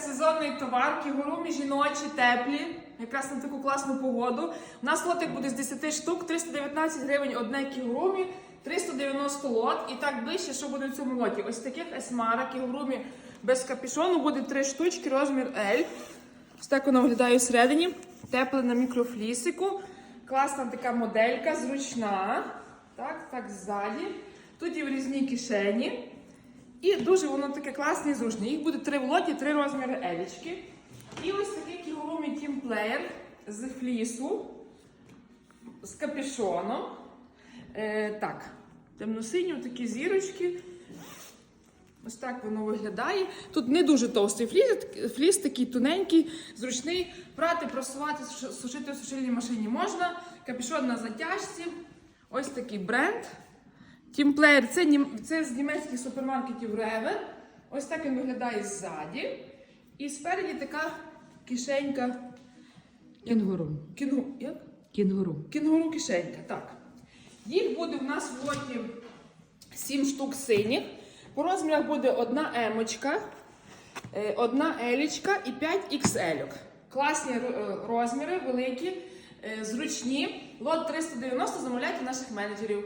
сезонний товар, кігурумі жіночі, теплі, якраз на таку класну погоду. У нас лотик буде з 10 штук, 319 гривень одне кігурумі, 390 лот. І так ближче, що буде в цьому лоті. Ось таких есмара, кігурумі без капюшону буде 3 штучки, розмір L. Ось так воно виглядає всередині. Тепле на мікрофлісику. Класна така моделька, зручна. Так, так, ззаді. Тут є в різні кишені. І дуже воно таке класне і зручне. Їх буде три в лоті, три розміри елічки. І ось такий Team Player з флісу, з капюшоном. Е, так, темно-сині, такі зірочки. Ось так воно виглядає. Тут не дуже товстий фліс, фліс такий тоненький, зручний. Прати, просувати, сушити в сушильній машині можна. Капюшон на затяжці. Ось такий бренд. Тімплеєр це, нім- це з німецьких супермаркетів Реве. Ось так він виглядає ззаді. І спереді така кишенька. Кінгуру. Кінгу... Як? Кінгуру. Кінгуру кишенька, так. Їх буде в нас в лоті 7 штук синіх. По розмірах буде одна емочка, е, одна елічка і 5 XL. Класні е, розміри, великі, е, зручні. Лот 390 замовляйте наших менеджерів.